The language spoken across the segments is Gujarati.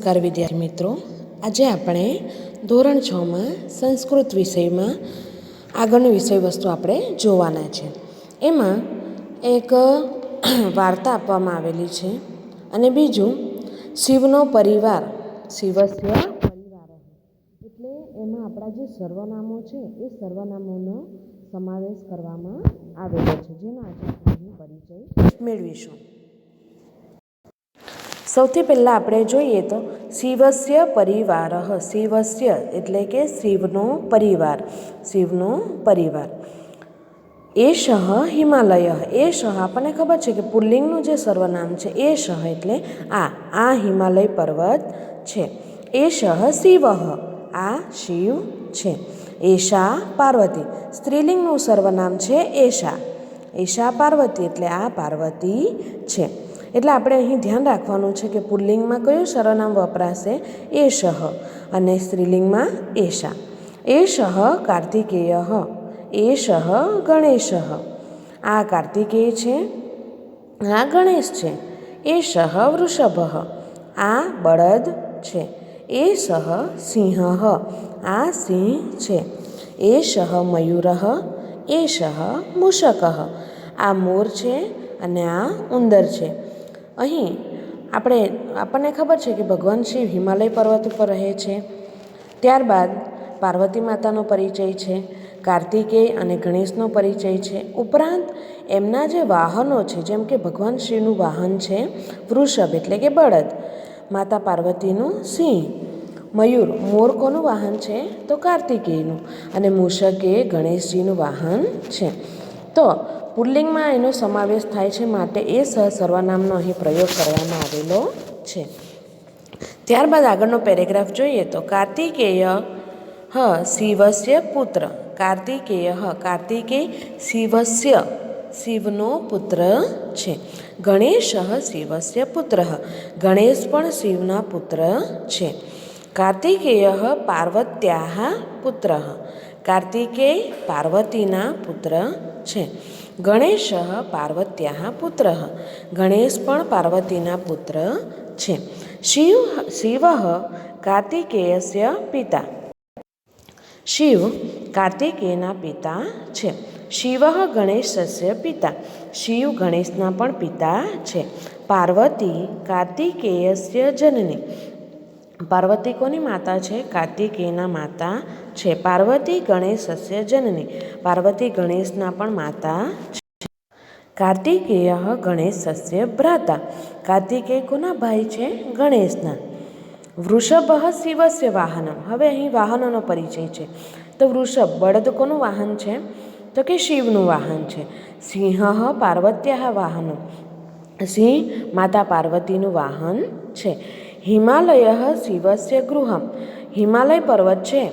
નમસ્કાર વિદ્યાર્થી મિત્રો. આજે આપણે ધોરણ છમાં સંસ્કૃત વિષયમાં આગળની વિષય વસ્તુ આપણે જોવાના છે. એમાં એક વાર્તા આપવામાં આવેલી છે અને બીજું, શિવનો પરિવાર, શિવસ્ય પરિવાર. એટલે એમાં આપણા જે સર્વનામો છે, એ સર્વનામોનો સમાવેશ કરવામાં આવેલો છે. જેનો આજે પરિચય મેળવીશું. સૌથી પહેલાં આપણે જોઈએ તો શિવસ્ય પરિવાર શિવસ્ય એટલે કે શિવનો પરિવાર શિવનો પરિવાર. એ શહ હિમાલય શહ આપણને ખબર છે કે પુલ્લિંગનું જે સર્વનામ છે, એ શહ એટલે આ આ હિમાલય પર્વત છે. એ શહ શિવ આ શિવ છે. એશા પાર્વતી, સ્ત્રીલિંગનું સર્વનામ છે એશા એશા પાર્વતી એટલે આ પાર્વતી છે. એટલે આપણે અહીં ધ્યાન રાખવાનું છે કે પુલ્લિંગમાં કયું સર્વનામ વપરાશે? એશઃ અને સ્ત્રીલિંગમાં એશા એશઃ કાર્તિકેય. એશઃ ગણેશ. આ કાર્તિકેય છે, આ ગણેશ છે એશઃ વૃષભ. આ બળદ છે એશઃ સિંહ. આ સિંહ છે એશઃ મયુર. શહ મૂષક. આ મોર છે અને આ ઉંદર છે. અહીં આપણે, આપણને ખબર છે કે ભગવાન શિવ હિમાલય પર્વત ઉપર રહે છે. ત્યારબાદ પાર્વતી માતાનો પરિચય છે, કાર્તિકેય અને ગણેશનો પરિચય છે. ઉપરાંત એમના જે વાહનો છે, જેમ કે ભગવાન શિવનું વાહન છે, વૃષભ એટલે કે બળદ, માતા પાર્વતીનું સિંહ, મયુર મોર કોનું વાહન છે, તો કાર્તિકેયનું અને મૂષક ગણેશજીનું વાહન છે. તો પુલ્લિંગમાં એનો સમાવેશ થાય છે માટે એ સહ સર્વનામનો અહીં પ્રયોગ કરવામાં આવેલો છે. ત્યારબાદ આગળનો પેરેગ્રાફ જોઈએ તો કાર્તિકેય હ શિવસ્ય પુત્ર. કાર્તિકેય હ કાર્તિકેય શિવસ્ય, શિવનો પુત્ર છે. ગણેશ શિવસ્ય પુત્ર. ગણેશ પણ શિવના પુત્ર છે. કાર્તિકેય પાર્વત્યા પુત્ર. કાર્તિકેય પાર્વતીના પુત્ર છે. ગણેશ પાર્વત્યા પુત્ર। ગણેશ પણ પાર્વતીના પુત્ર છે। શિવ શિવ કાર્તિકેયસ્ય પિતા। શિવ કાર્તિકેયના પિતા છે। શિવ ગણેશસ્ય પિતા। શિવ ગણેશના પણ પિતા છે। પાર્વતી કાર્તિકેયસ્ય જનની। પાર્વતી કોની માતા છે? કાર્તિકેયના માતા છે. પાર્વતી ગણેશ ગણેશસ્ય જનની પાર્વતી ગણેશના પણ માતા છે. કાર્તિકેય ગણેશ ગણેશસ્ય ભ્રાતા. કાર્તિકેય કોના ભાઈ છે? ગણેશના. વૃષભ શિવસ્ય વાહનમ હવે અહીં વાહનોનો પરિચય છે. તો વૃષભ, બળદ કોનું વાહન છે? તો કે શિવનું વાહન છે. સિંહ પાર્વત્યા વાહનો. સિંહ માતા પાર્વતીનું વાહન છે. હિમાલય શિવસ્ય ગૃહમ. હિમાલય પર્વત છે.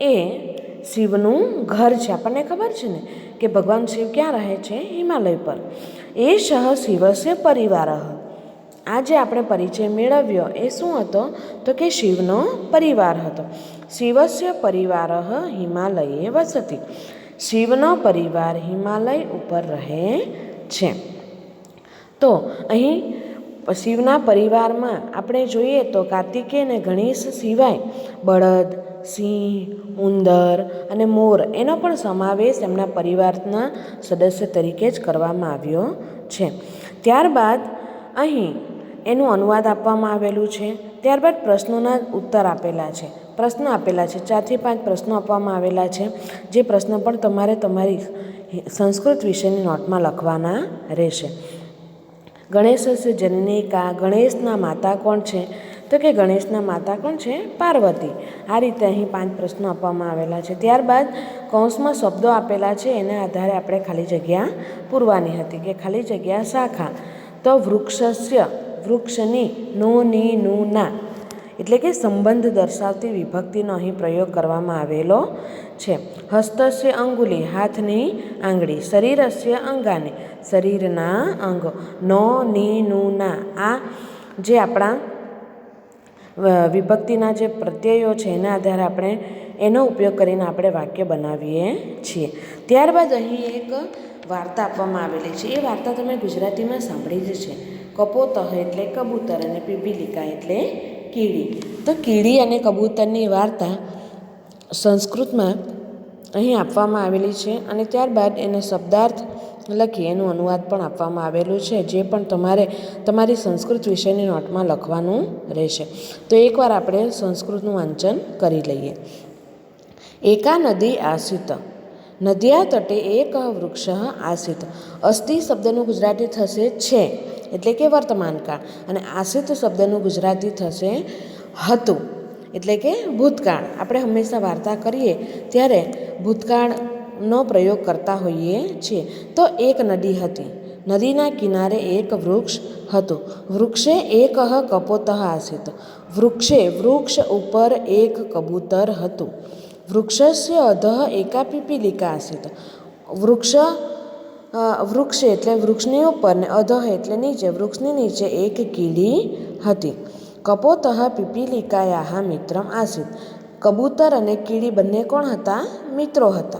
એ શિવનું ઘર છે. આપણને ખબર છે ને કે ભગવાન શિવ ક્યાં રહે છે? હિમાલય પર. એ શહ શિવસ્ય પરિવાર. આજે આપણે પરિચય મેળવ્યો. એ શું હતો? તો કે શિવનો પરિવાર હતો. શિવસ્ય પરિવાર હિમાલયે વસતી. શિવનો પરિવાર હિમાલય ઉપર રહે છે. તો અહીં શિવના પરિવારમાં આપણે જોઈએ તો કાર્તિકેય અને ગણેશ સિવાય બળદ, સિંહ, ઉંદર અને મોર એનો પણ સમાવેશ એમના પરિવારના સદસ્ય તરીકે જ કરવામાં આવ્યો છે. ત્યારબાદ અહીં એનું અનુવાદ આપવામાં આવેલું છે. ત્યારબાદ પ્રશ્નોના ઉત્તર આપેલા છે. પ્રશ્નો આપેલા છે. ચારથી પાંચ પ્રશ્નો આપવામાં આવેલા છે. જે પ્રશ્નો પણ તમારે તમારી સંસ્કૃત વિષયની નોટમાં લખવાના રહેશે. ગણેશ જનનિકા, ગણેશના માતા કોણ છે? તો કે ગણેશના માતા કોણ છે? પાર્વતી. આ રીતે અહીં પાંચ પ્રશ્નો આપવામાં આવેલા છે. ત્યારબાદ કૌંસમાં શબ્દો આપેલા છે. એના આધારે આપણે ખાલી જગ્યા પૂરવાની હતી કે ખાલી જગ્યા શાખા. તો વૃક્ષસ્ય, વૃક્ષની નો ની નું ના એટલે કે સંબંધ દર્શાવતી વિભક્તિનો અહીં પ્રયોગ કરવામાં આવેલો છે. હસ્તસ્ય અંગુલી, હાથની આંગળી. શરીરસ્ય અંગાની. શરીરના અંગો. નો, ની, નું, ના. આ જે આપણા વિભક્તિના જે પ્રત્યયો છે, એના આધારે આપણે એનો ઉપયોગ કરીને આપણે વાક્ય બનાવીએ છીએ. ત્યારબાદ અહીં એક વાર્તા આપવામાં આવેલી છે. એ વાર્તા તમે ગુજરાતીમાં સાંભળી જ છે. કપોતહ એટલે કબૂતર અને પીપીલિકા એટલે કીડી. તો કીડી અને કબૂતરની વાર્તા સંસ્કૃતમાં અહીં આપવામાં આવેલી છે અને ત્યારબાદ એનો શબ્દાર્થ લખી એનું અનુવાદ પણ આપવામાં આવેલું છે, જે પણ તમારે તમારી સંસ્કૃત વિષયની નોટમાં લખવાનું રહેશે. તો એકવાર આપણે સંસ્કૃતનું વાંચન કરી લઈએ. એકા નદી આશ્રિત નદિયા તટે એક વૃક્ષ આશ્રિત અસ્થિ શબ્દનું ગુજરાતી થશે છે, એટલે કે વર્તમાનકાળ. અને આશ્રિત શબ્દનું ગુજરાતી થશે હતું, એટલે કે ભૂતકાળ. આપણે હંમેશા વાર્તા કરીએ ત્યારે ભૂતકાળનો પ્રયોગ કરતા હોઈએ છીએ. તો એક નદી હતી. નદીના કિનારે એક વૃક્ષ હતું. વૃક્ષે એક કપોતઃ આસીત વૃક્ષે વૃક્ષ ઉપર એક કબૂતર હતું. વૃક્ષસ્ય અધઃ એકા પીપીલિકા આસિત વૃક્ષ વૃક્ષ એટલે વૃક્ષની ઉપર ને અધઃ એટલે નીચે. વૃક્ષની નીચે એક કીડી હતી. કપોતઃ પીપીલિકાયા મિત્રમ આસિત કબૂતર અને કીડી બંને કોણ હતા? મિત્રો હતા.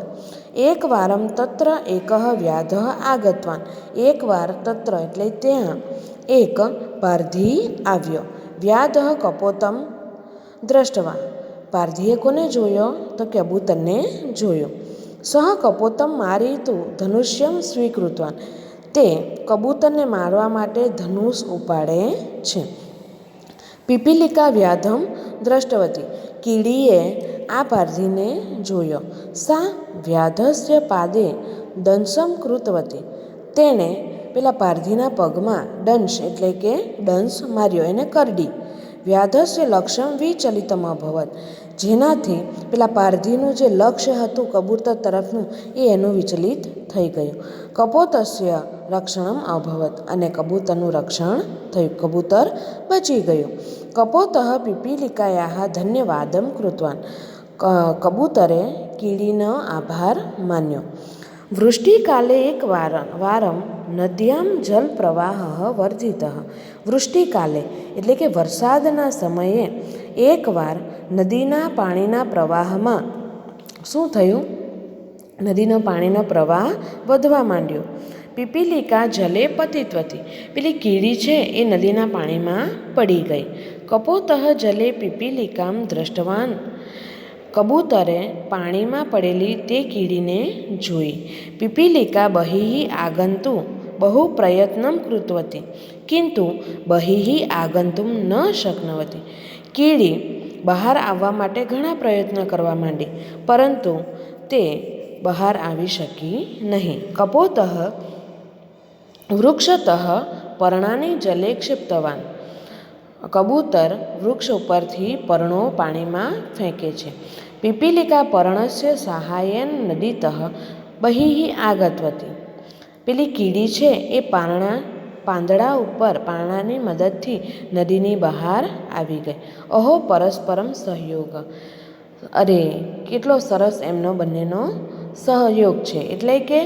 એક વારમ તત્ર એક વ્યાધ આગતવાન. એકવાર તત્ર એટલે ત્યાં. એક પારધી આવ્યો. વ્યાધ કપોતમ દ્રષ્ટવા પારધીએ કોને જોયો? તો કબૂતરને જોયો. સહ કપોતમ મારીતું ધનુષ્યમ સ્વીકૃતવાન. તે કબૂતરને મારવા માટે ધનુષ ઉપાડે છે. પીપીલિકા વ્યાધમ દ્રષ્ટવતી. કીડીએ આ પારધીને જોયો. સા, વ્યાધસ્ય પાદે દંશમ કૃતવતી. તેણે પેલા પારધીના પગમાં દંશ એટલે કે દંશ માર્યો એને કરડી. વ્યાધસ્ય લક્ષમ વિચલિતમ અભવત. જેનાથી પેલા પારધીનું જે લક્ષ્ય હતું કબૂતર તરફનું, એ એનું વિચલિત થઈ ગયું. કપોતસ્ય રક્ષણમ અભવત અને કબૂતરનું રક્ષણ થયું. કબૂતર બચી ગયું. કપોતઃ પીપીલિકાયા ધન્યવાદમ કૃતવાન. કબૂતરે કીડીનો આભાર માન્યો. વૃષ્ટિકાલે એક વાર વારમ નદ્યામ જલ પ્રવાહ વર્ધિત વૃષ્ટિકાલે, એટલે કે વરસાદના સમયે એકવાર નદીના પાણીના પ્રવાહમાં શું થયું? નદીનો પાણીનો પ્રવાહ વધવા માંડ્યો. પીપીલિકા જલે પતિત્વથી પેલી કીડી છે એ નદીના પાણીમાં પડી ગઈ. કપોતઃ જલે પીપીલિકામ દ્રષ્ટવાન કબૂતરે પાણીમાં પડેલી તે કીડીને જોઈ. પીપીલિકા બહિઃ આગંતુ બહુ પ્રયત્નમ કૃતવતી, કિંતુ બહિઃ આગંતુમ ન શક્નવતી. કીડી બહાર આવવા માટે ઘણા પ્રયત્ન કરવા માંડી, પરંતુ તે બહાર આવી શકી નહીં. કપોતઃ વૃક્ષતઃ પર્ણાની જલે ક્ષિપ્તવાન. કબૂતર વૃક્ષ ઉપરથી પર્ણો પાણીમાં ફેંકે છે. પીપીલિકા પર્ણસ્ય સહાયન નદીતઃ બહિઃ આગતવતી. પેલી કીડી છે એ પારણા, પાંદડા ઉપર પારણાની મદદથી નદીની બહાર આવી ગઈ. અહો, પરસ્પરમ સહયોગ. અરે, કેટલો સરસ એમનો બંનેનો સહયોગ છે. એટલે કે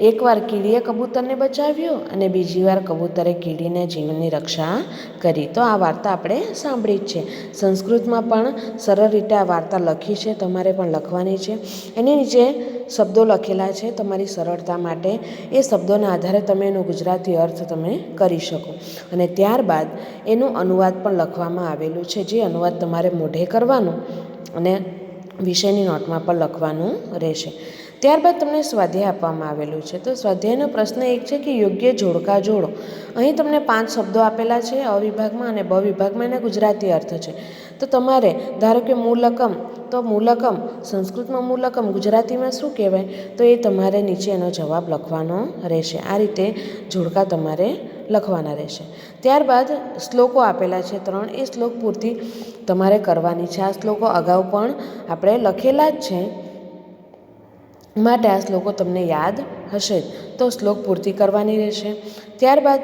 એકવાર કીડીએ કબૂતરને બચાવ્યો અને બીજી વાર કબૂતરે કીડીને જીવનની રક્ષા કરી. તો આ વાર્તા આપણે સાંભળી જ છે. સંસ્કૃતમાં પણ સરળ રીતે આ વાર્તા લખી છે. તમારે પણ લખવાની છે. એની નીચે શબ્દો લખેલા છે. તમારી સરળતા માટે એ શબ્દોના આધારે તમે એનો ગુજરાતી અર્થ તમે કરી શકો. અને ત્યારબાદ એનું અનુવાદ પણ લખવામાં આવેલું છે. જે અનુવાદ તમારે મોઢે કરવાનું અને વિષયની નોટમાં પણ લખવાનું રહેશે. ત્યારબાદ તમને સ્વાધ્યાય આપવામાં આવેલું છે. તો સ્વાધ્યાયનો પ્રશ્ન એક છે કે યોગ્ય જોડકા જોડો. અહીં તમને પાંચ શબ્દો આપેલા છે, અ વિભાગમાં અને બ વિભાગમાં, એના ગુજરાતી અર્થ છે. તો તમારે, ધારો કે મૂલકમ, તો મૂલકમ, સંસ્કૃતમાં મૂલકમ, ગુજરાતીમાં શું કહેવાય? તો એ તમારે નીચે એનો જવાબ લખવાનો રહેશે. આ રીતે જોડકા તમારે લખવાના રહેશે. ત્યારબાદ શ્લોકો આપેલા છે ત્રણ. એ શ્લોક પૂરતી તમારે કરવાની છે. આ શ્લોકો અગાઉ પણ આપણે લખેલા જ છે. માટે આ શ્લોકો તમને યાદ હશે તો શ્લોક પૂર્તિ કરવાની રહેશે. ત્યારબાદ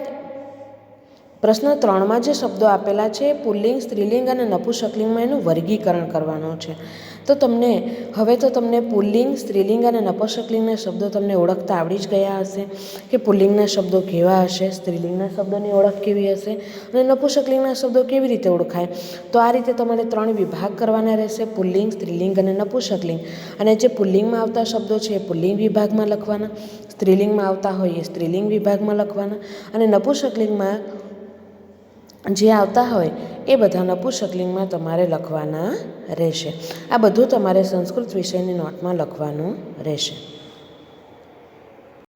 પ્રશ્ન ત્રણમાં જે શબ્દો આપેલા છે, પુલ્લિંગ, સ્ત્રીલિંગ અને નપુસકલિંગમાં એનું વર્ગીકરણ કરવાનું છે. તો તમને, હવે તો તમને પુલ્લિંગ, સ્ત્રીલિંગ અને નપુસકલિંગના શબ્દો તમને ઓળખતા આવડી જ ગયા હશે. કે પુલ્લિંગના શબ્દો કેવા હશે, સ્ત્રીલિંગના શબ્દોની ઓળખ કેવી હશે અને નપુસકલિંગના શબ્દો કેવી રીતે ઓળખાય? તો આ રીતે તમારે ત્રણ વિભાગ કરવાના રહેશે, પુલ્લિંગ, સ્ત્રીલિંગ અને નપુસકલિંગ. અને જે પુલ્લિંગમાં આવતા શબ્દો છે, એ પુલ્લિંગ વિભાગમાં લખવાના. સ્ત્રીલિંગમાં આવતા હોય, એ સ્ત્રીલિંગ વિભાગમાં લખવાના. અને નપુસકલિંગમાં જે આવતા હોય એ બધા નપુંસકલિંગમાં તમારે લખવાના રહેશે. આ બધું તમારે સંસ્કૃત વિષયની નોટમાં લખવાનું રહેશે.